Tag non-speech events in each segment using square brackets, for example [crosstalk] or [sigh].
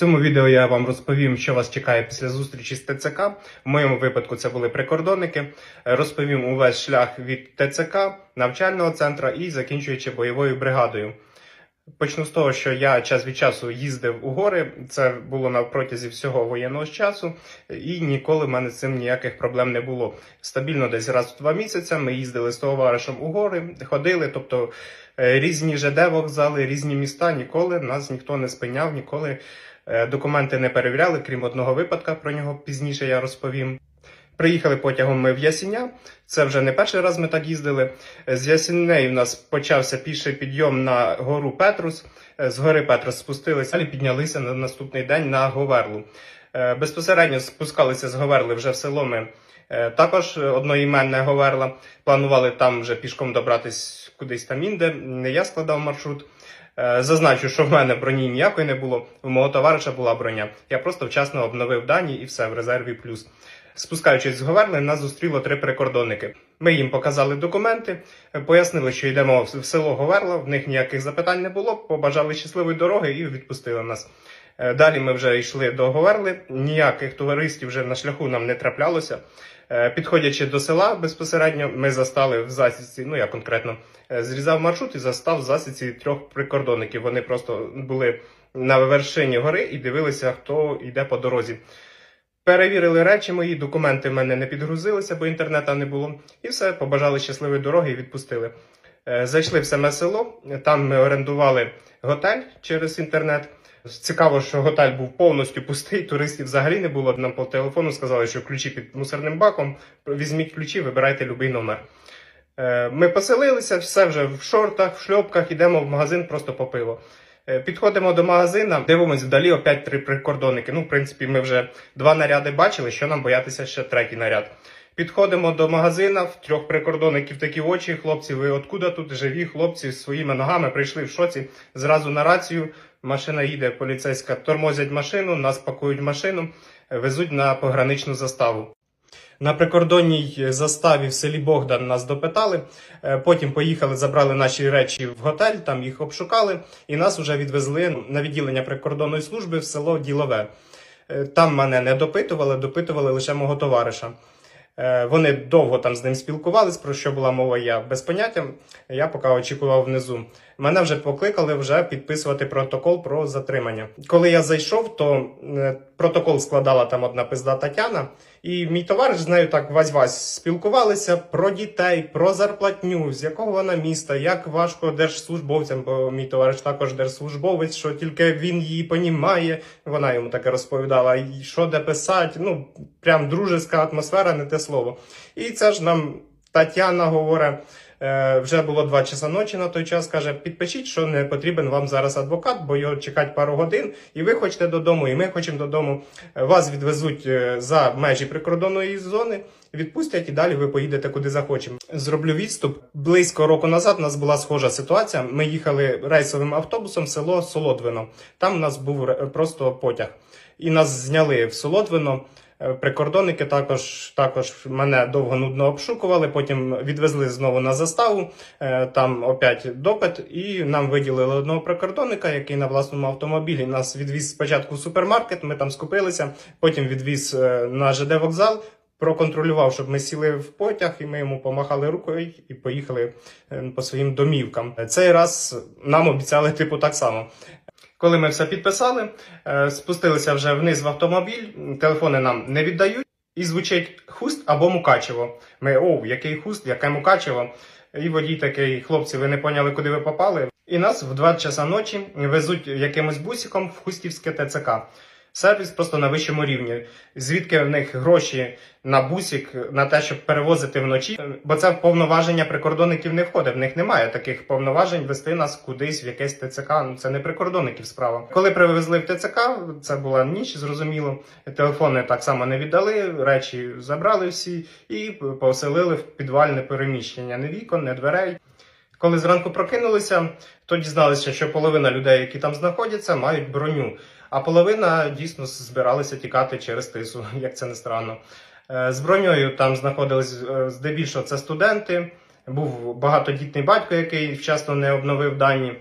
цьому відео я вам розповім, що вас чекає після зустрічі з ТЦК. В моєму випадку це були прикордонники. Розповім увесь шлях від ТЦК, навчального центру і закінчуючи бойовою бригадою. Почну з того, що я час від часу їздив у гори. Це було на протязі всього воєнного часу, і ніколи в мене з цим ніяких проблем не було. Стабільно десь раз в два місяці ми їздили з товаришем у гори, ходили, тобто е, різні ЖД вокзали, різні міста. Ніколи нас ніхто не спиняв, ніколи документи не перевіряли, крім одного випадка. Про нього пізніше я розповім. Приїхали потягом ми в Ясіня. Це вже не перший раз ми так їздили. З Ясінеї в нас почався піший підйом на гору Петрус. З гори Петрус спустилися, далі піднялися на наступний день на Говерлу. Е, Безпосередньо спускалися з Говерли вже в село ми. е, Також одноіменне Говерла. Планували там вже пішком добратись кудись там інде. Не я складав маршрут. Е, Зазначу, що в мене броні ніякої не було. У мого товариша була броня. Я просто вчасно обновив дані і все в резерві плюс. Спускаючись з Говерли, нас зустріло три прикордонники. Ми їм показали документи, пояснили, що йдемо в село Говерла, в них ніяких запитань не було, побажали щасливої дороги і відпустили нас. Е, Далі ми вже йшли до Говерли, ніяких товаристів вже на шляху нам не траплялося. Е, Підходячи до села безпосередньо, ми застали в засідці, ну я конкретно зрізав маршрут і застав засідці трьох прикордонників. Вони просто були на вершині гори і дивилися, хто йде по дорозі. Перевірили речі мої, документи в мене не підгрузилися, бо інтернету не було. І все, побажали щасливої дороги і відпустили. Е, Зайшли в саме село, там ми орендували готель через інтернет. Цікаво, що готель був повністю пустий, туристів взагалі не було. Нам по телефону сказали, що ключі під мусорним баком. Візьміть ключі, вибирайте будь-який номер. Е, Ми поселилися, все вже в шортах, в шльопках, йдемо в магазин просто по пиво. Е, Підходимо до магазина, дивимось вдалі опять три прикордонники. Ну, в принципі, ми вже два наряди бачили, що нам боятися ще третій наряд. Підходимо до магазина, в трьох прикордонників такі очі. Хлопці, ви откуда тут живі? Хлопці своїми ногами прийшли в шоці. Зразу на рацію. Машина їде поліцейська, тормозять машину, нас пакують машину, е, везуть на пограничну заставу. На прикордонній заставі в селі Богдан нас допитали. Е, Потім поїхали, забрали наші речі в готель, там їх обшукали, і нас вже відвезли на відділення прикордонної служби в село Ділове. Е, Там мене не допитували, допитували лише мого товариша. Е, Вони довго там з ним спілкувались, про що була мова, я без поняття. Я поки очікував внизу. Мене вже покликали вже підписувати протокол про затримання. Коли я зайшов, то е, протокол складала там одна пизда Тетяна, і мій товариш з нею так вась-вась спілкувалися про дітей, про зарплатню, з якого вона міста, як важко держслужбовцям, бо мій товариш також держслужбовець, що тільки він її понімає. Вона йому таке розповідала, і що де писати. Ну прям дружеська атмосфера, не те слово. І це ж нам Тетяна говорить. Е, Вже було 2 часа ночі на той час. Каже: підпишіть, що не потрібен вам зараз адвокат, бо його чекать пару годин, і ви хочете додому, і ми хочемо додому. Е, Вас відвезуть е, за межі прикордонної зони, відпустять і далі ви поїдете куди захочемо. Зроблю відступ. Близько року назад у нас була схожа ситуація. Ми їхали рейсовим автобусом в село Солодвино. Там у нас був просто потяг, і нас зняли в Солодвино. Е, Прикордонники також, також мене довго нудно обшукували, потім відвезли знову на заставу, е, там опять допит, і нам виділили одного прикордонника, який на власному автомобілі нас відвіз спочатку в супермаркет, ми там скупилися, потім відвіз е, на ЖД вокзал, проконтролював, щоб ми сіли в потяг, і ми йому помахали рукою і поїхали по своїм домівкам. Цей раз нам обіцяли типу так само. Коли ми все підписали, е, спустилися вже вниз в автомобіль, телефони нам не віддають, і звучить хуст або мукачево. Ми оу, який хуст, яке мукачево. І водій такий, хлопці, ви не поняли, куди ви попали. І нас в 2 часа ночі везуть якимось бусиком в Хустівське ТЦК. Сервіс просто на вищому рівні. Звідки в них гроші на бусик, на те, щоб перевозити вночі, бо це в повноваження прикордонників не входить. В них немає таких повноважень вести нас кудись в якесь ТЦК. Ну це не прикордонників справа. Коли привезли в ТЦК, це була ніч, зрозуміло. Телефони так само не віддали, речі забрали всі і поселили в підвальне переміщення. Не вікон, не дверей. Коли зранку прокинулися, то дізналися, що половина людей, які там знаходяться, мають броню, а половина дійсно збиралися тікати через тису, [laughs] як це не странно. Е, З броньою там знаходились е, здебільшого це студенти. Був багатодітний батько, який вчасно не обновив дані.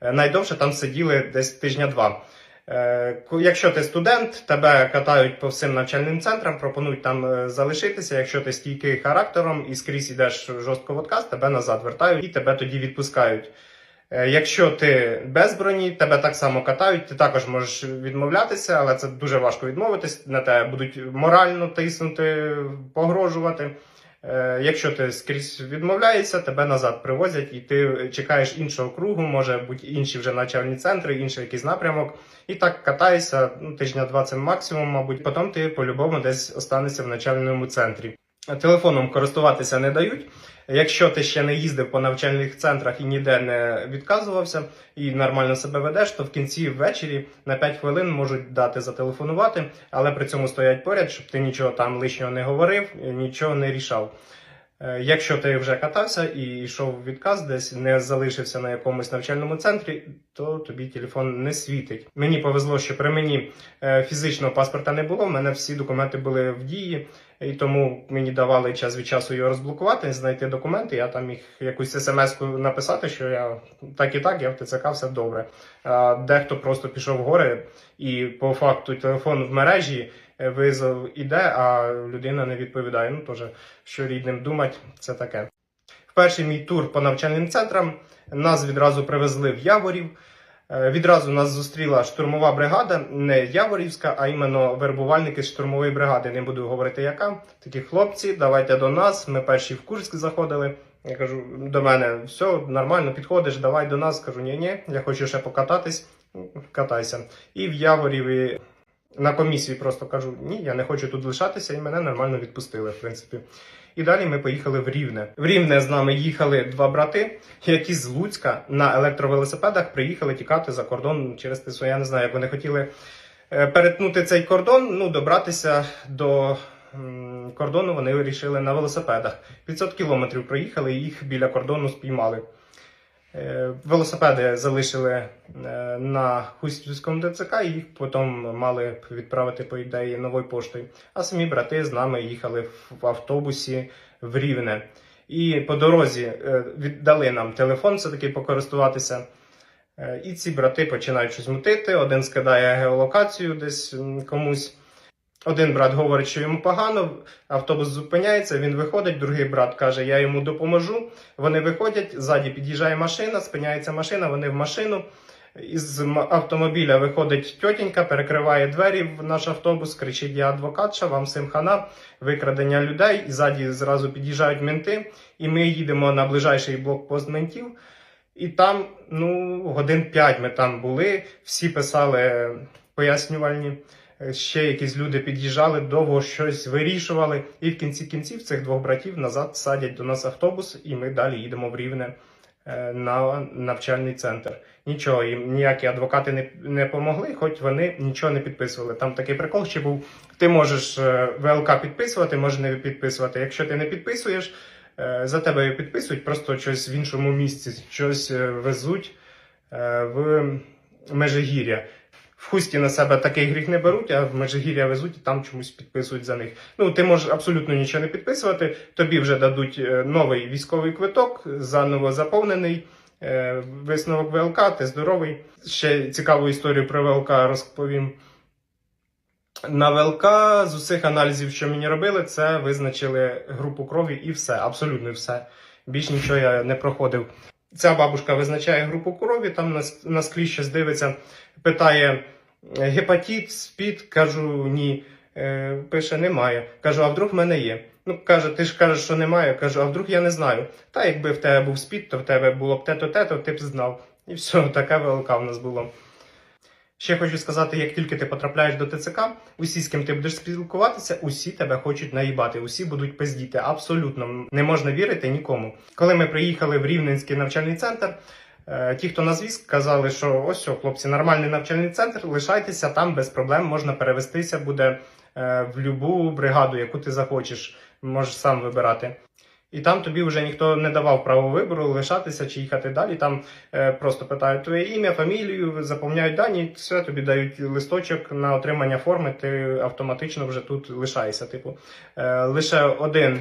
Е, Найдовше там сиділи десь тижня два. Е, Якщо ти студент, тебе катають по всім навчальним центрам, пропонують там залишитися. Якщо ти стійкий характером і скрізь ідеш жорстко в отказ, тебе назад вертають і тебе тоді відпускають. Е, Якщо ти без броні, тебе так само катають, ти також можеш відмовлятися, але це дуже важко відмовитись. На тебе будуть морально тиснути, погрожувати. Е, Якщо ти скрізь відмовляєшся, тебе назад привозять, і ти чекаєш іншого кругу, може бути інші вже навчальні центри, інший якийсь напрямок. І так катаєшся ну, тижня два це максимум, мабуть. Потім ти по-любому десь останешся в навчальному центрі. Телефоном користуватися не дають. Якщо ти ще не їздив по навчальних центрах і ніде не відказувався і нормально себе ведеш, то в кінці ввечері на 5 хвилин можуть дати зателефонувати, але при цьому стоять поряд, щоб ти нічого там лишнього не говорив, нічого не рішав. Е, Якщо ти вже катався і йшов в відказ, десь не залишився на якомусь навчальному центрі, то тобі телефон не світить. Мені повезло, що при мені е, фізичного паспорта не було. в мене всі документи були в дії, і тому мені давали час від часу його розблокувати, знайти документи. Я там міг якусь смс-ку написати, що я так і так, я в ТЦК все добре. А дехто просто пішов в гори і по факту телефон в мережі. Визов іде, а людина не відповідає. Ну теж що рідним думать, це таке. В перший мій тур по навчальним центрам нас відразу привезли в Яворів. Е, Відразу нас зустріла штурмова бригада, не Яворівська, а іменно вербувальники з штурмової бригади. Не буду говорити, яка. Такі хлопці, давайте до нас. Ми перші в Курськ заходили. Я кажу, до мене все нормально, підходиш, давай до нас. Кажу, ні, ні, я хочу ще покататись. Катайся. І в Яворіві на комісії просто кажу: ні, я не хочу тут лишатися, і мене нормально відпустили, в принципі. І далі ми поїхали в Рівне. В Рівне з нами їхали два брати, які з Луцька на електровелосипедах приїхали тікати за кордон через ТСО. Я не знаю, як вони хотіли е, перетнути цей кордон, ну добратися до кордону. Вони вирішили на велосипедах. 500 кілометрів проїхали, їх біля кордону спіймали. Е, Велосипеди залишили е, на Хустівському ДЦК, і їх потім мали відправити по ідеї новою поштою. А самі брати з нами їхали в автобусі в Рівне. І по дорозі е, віддали нам телефон, все таки покористуватися. І ці брати починають щось мутити. Один скидає геолокацію десь комусь. Один брат говорить, що йому погано, автобус зупиняється, він виходить, другий брат каже, я йому допоможу. Вони виходять, ззаді під'їжджає машина, спиняється машина, вони в машину. Із автомобіля виходить тьотінька, перекриває двері в наш автобус, кричить: Я адвокатша, вам всім хана, викрадення людей. І ззаді зразу під'їжджають менти, і ми їдемо на ближайший блокпост ментів. І там, ну, годин п'ять ми там були, всі писали пояснювальні. Е, Ще якісь люди під'їжджали, довго щось вирішували, і в кінці кінців цих двох братів назад садять до нас автобус, і ми далі їдемо в Рівне е, на навчальний центр. Нічого, їм ніякі адвокати не, не помогли, хоч вони нічого не підписували. Там такий прикол ще був: ти можеш е, ВЛК підписувати, можеш не підписувати. Якщо ти не підписуєш, за тебе підписують, просто щось в іншому місці, щось везуть в Межигір'я. В хусті на себе такий гріх не беруть, а в Межигір'я везуть і там чомусь підписують за них. Ну, ти можеш абсолютно нічого не підписувати. Тобі вже дадуть е, новий військовий квиток, заново заповнений. е, Висновок ВЛК, ти здоровий. Ще цікаву історію про ВЛК розповім. На ВЛК з усіх аналізів, що мені робили, це визначили групу крові і все, абсолютно все. Більш нічого я не проходив. Ця бабушка визначає групу крові, там на, на склі щось дивиться, питає «Е, гепатит, спід, кажу ні. Е, пише немає. Кажу, а вдруг в мене є. Ну, каже, ти ж кажеш, що немає. Кажу, а вдруг я не знаю. Та якби в тебе був спід, то в тебе було б те-то, те-то, ти б знав. І все, [laughs] таке велика в нас було. Ще хочу сказати, як тільки ти потрапляєш до ТЦК, усі, з ким ти будеш спілкуватися, усі тебе хочуть наїбати, усі будуть пиздіти. Абсолютно не можна вірити нікому. Коли ми приїхали в Рівненський навчальний центр, е, ті, хто на зв'язк, казали, що ось, о, хлопці, нормальний навчальний центр, лишайтеся там без проблем, можна перевестися буде е, в будь-яку бригаду, яку ти захочеш, можеш сам вибирати. І там тобі вже ніхто не давав право вибору лишатися чи їхати далі. Там е, просто питають твоє ім'я, фамілію, заповняють дані, все тобі дають листочок на отримання форми. Ти автоматично вже тут лишаєшся. Типу, е, лише один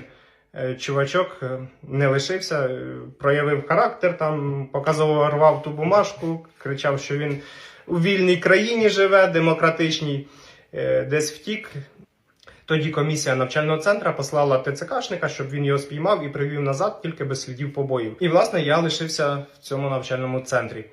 е, чувачок е, не лишився, е, проявив характер, там показово рвав ту бумажку, кричав, що він у вільній країні живе, демократичній, десь втік. Тоді комісія навчального центру послала ТЦКшника, щоб він його спіймав і привів назад тільки без слідів побоїв. І власне я лишився в цьому навчальному центрі.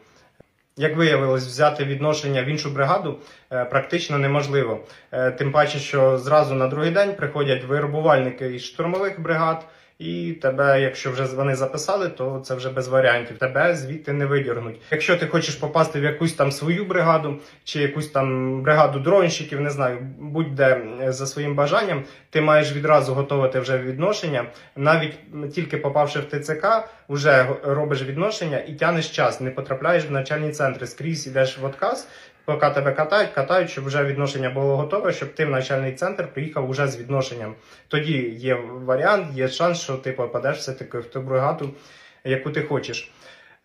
Як виявилось, взяти відношення в іншу бригаду е, практично неможливо. Е, Тим паче, що зразу на другий день приходять вирубувальники із штурмових бригад, і тебе, якщо вже вони записали, то це вже без варіантів. Тебе звідти не видірнуть. Якщо ти хочеш попасти в якусь там свою бригаду чи якусь там бригаду дронщиків, не знаю, будь-де за своїм бажанням, ти маєш відразу готувати вже відношення. Навіть тільки попавши в ТЦК, вже робиш відношення і тянеш час, не потрапляєш в навчальні центри. Скрізь ідеш в отказ, поки тебе катають, катають, щоб вже відношення було готове, щоб ти в навчальний центр приїхав уже з відношенням. Тоді є варіант, є шанс, що ти попадеш все-таки в ту бригаду, яку ти хочеш.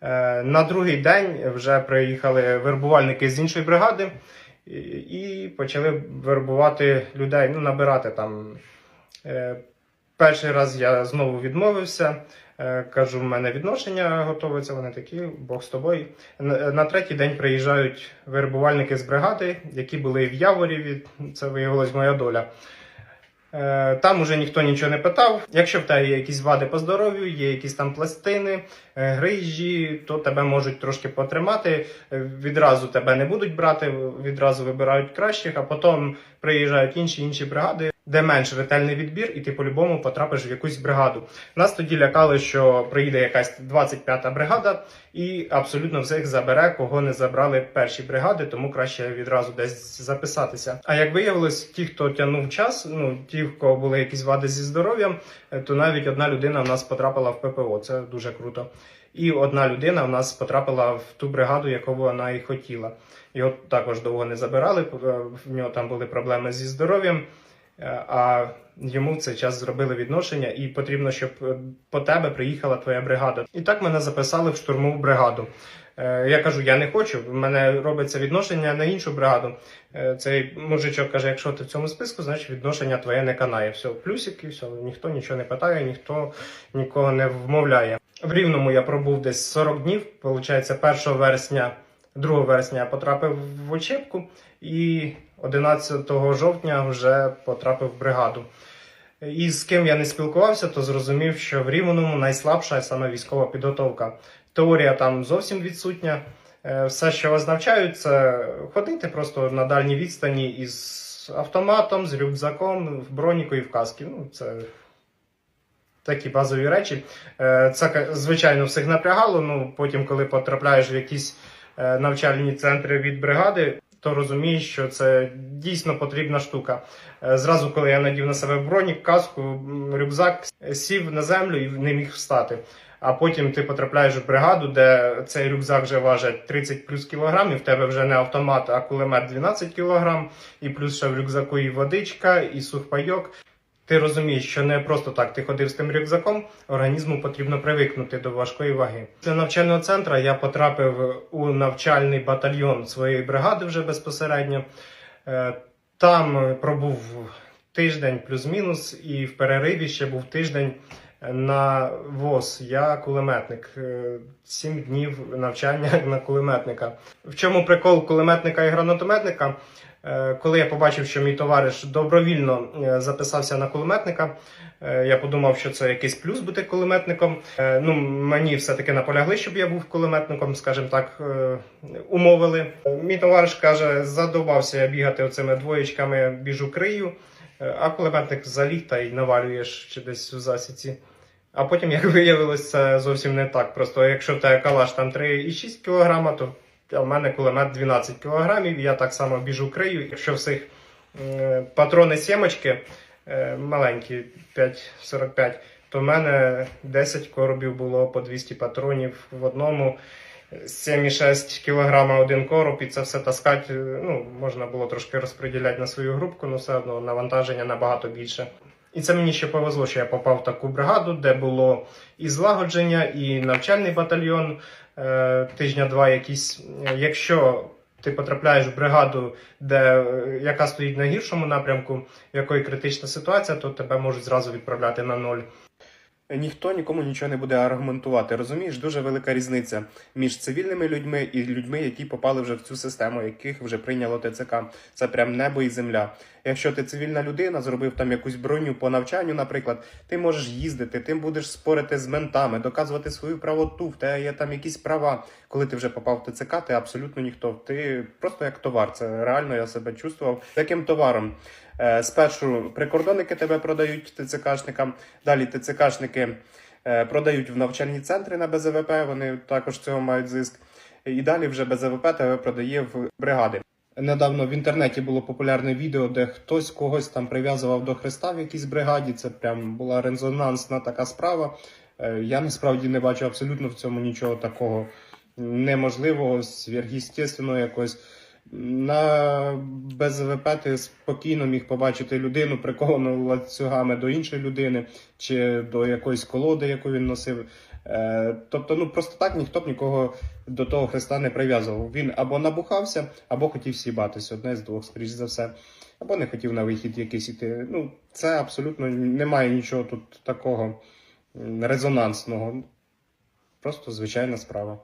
Е, На другий день вже приїхали вербувальники з іншої бригади і- почали вербувати людей, ну, набирати там. Е, Перший раз я знову відмовився. Е, Кажу, в мене відношення готуються, вони такі, Бог з тобою. На, на третій день приїжджають вербувальники з бригади, які були в Яворіві. Це виявилась моя доля. Е, Там уже ніхто нічого не питав. Якщо в тебе є якісь вади по здоров'ю, є якісь там пластини, е, грижі, то тебе можуть трошки потримати. Е, Відразу тебе не будуть брати, відразу вибирають кращих, а потім приїжджають інші інші бригади, де менш ретельний відбір, і ти по-любому потрапиш в якусь бригаду. Нас тоді лякали, що приїде якась 25-та бригада і абсолютно всіх забере, кого не забрали перші бригади, тому краще відразу десь записатися. А як виявилось, ті, хто тягнув час, ну ті, в кого були якісь вади зі здоров'ям, е, то навіть одна людина в нас потрапила в ППО. Це дуже круто. І одна людина в нас потрапила в ту бригаду, яку вона і хотіла. Його також довго не забирали, е, в нього там були проблеми зі здоров'ям. Е, А йому в цей час зробили відношення, і потрібно, щоб е, по тебе приїхала твоя бригада. І так мене записали в штурмову бригаду. Е, Я кажу, я не хочу. В мене робиться відношення на іншу бригаду. Цей мужичок каже: якщо ти в цьому списку, значить відношення твоє не канає. Все, плюсики, все, ніхто нічого не питає, ніхто нікого не вмовляє. В Рівному я пробув десь 40 днів. Получається, 1 вересня, 2 вересня я потрапив в очепку і 11 жовтня вже потрапив в бригаду. І з ким я не спілкувався, то зрозумів, що в Рівному найслабша саме військова підготовка. Теорія там зовсім відсутня. Е, Все, що вас навчають, це ходити просто на дальній відстані із автоматом, з рюкзаком, в броніку і в каскі. Ну, це такі базові речі. Е, Це, звичайно, всіх напрягало. Ну, потім, коли потрапляєш в якісь е, навчальні центри від бригади, то розумієш, що це дійсно потрібна штука. Е, Зразу, коли я надів на себе бронік, каску, рюкзак, сів на землю і не міг встати. А потім ти потрапляєш в бригаду, де цей рюкзак вже важить 30 плюс кілограмів, в тебе вже не автомат, а кулемет 12 кілограм, і плюс ще в рюкзаку і водичка, і сухпайок. Ти розумієш, що не просто так ти ходив з тим рюкзаком, організму потрібно привикнути до важкої ваги. Після навчального центру я потрапив у навчальний батальйон своєї бригади вже безпосередньо. Е, Там пробув тиждень плюс-мінус, і в перериві ще був тиждень на ВОЗ. Я кулеметник. Е, Сім днів навчання [laughs] на кулеметника. В чому прикол кулеметника і гранатометника? Е, Коли я побачив, що мій товариш добровільно е, записався на кулеметника, я подумав, що це якийсь плюс бути кулеметником. Ну, мені все-таки наполягли, щоб я був кулеметником, скажімо так, умовили. Мій товариш каже, задовбався я бігати оцими двоєчками, біжу крию, а кулеметник заліг та й навалюєш чи десь у засіці. А потім, як [laughs] виявилось, це зовсім не так. Просто якщо в тебе калаш там 3,6 кг, то в мене кулемет 12 кг, я так само біжу крию. Якщо всіх е, патрони сімочки е, маленькі 5,45, то в мене 10 коробів було по 200 патронів в одному. 7,6 кг один короб, і це все таскати. Ну, можна було трошки розподіляти на свою групку, але все одно навантаження набагато більше. І це мені ще повезло, що я попав в таку бригаду, де було і злагодження, і навчальний батальйон е, тижня-два якісь. Якщо ти потрапляєш в бригаду, де, е, яка стоїть на гіршому напрямку, в якої критична ситуація, то тебе можуть зразу відправляти на ноль. Ніхто нікому нічого не буде аргументувати. Розумієш, дуже велика різниця між цивільними людьми і людьми, які попали вже в цю систему, яких вже прийняло ТЦК. Це прям небо і земля. Якщо ти цивільна людина, зробив там якусь броню по навчанню, наприклад, ти можеш їздити, ти будеш спорити з ментами, доказувати свою правоту, в тебе є там якісь права. Коли ти вже попав в ТЦК, ти абсолютно ніхто. Ти просто як товар. Це реально я себе чувствував таким товаром. Е, Спершу прикордонники тебе продають ТЦКшникам, далі ТЦКшники е, продають в навчальні центри на БЗВП, вони також цього мають зиск. І далі вже БЗВП тебе продає в бригади. Недавно в інтернеті було популярне відео, де хтось когось там прив'язував до хреста в якійсь бригаді. Це прям була резонансна така справа. Е, Я насправді не бачу абсолютно в цьому нічого такого неможливого, сверхъестественного якогось. На БЗВП ти спокійно міг побачити людину, приковану ланцюгами до іншої людини чи до якоїсь колоди, яку він носив. Е, тобто, ну просто так ніхто б нікого до того Христа не прив'язував. Він або набухався, або хотів сібатись, одне з двох, скоріш за все, або не хотів на вихід якийсь іти. Ну, це абсолютно немає нічого тут такого резонансного. Просто звичайна справа.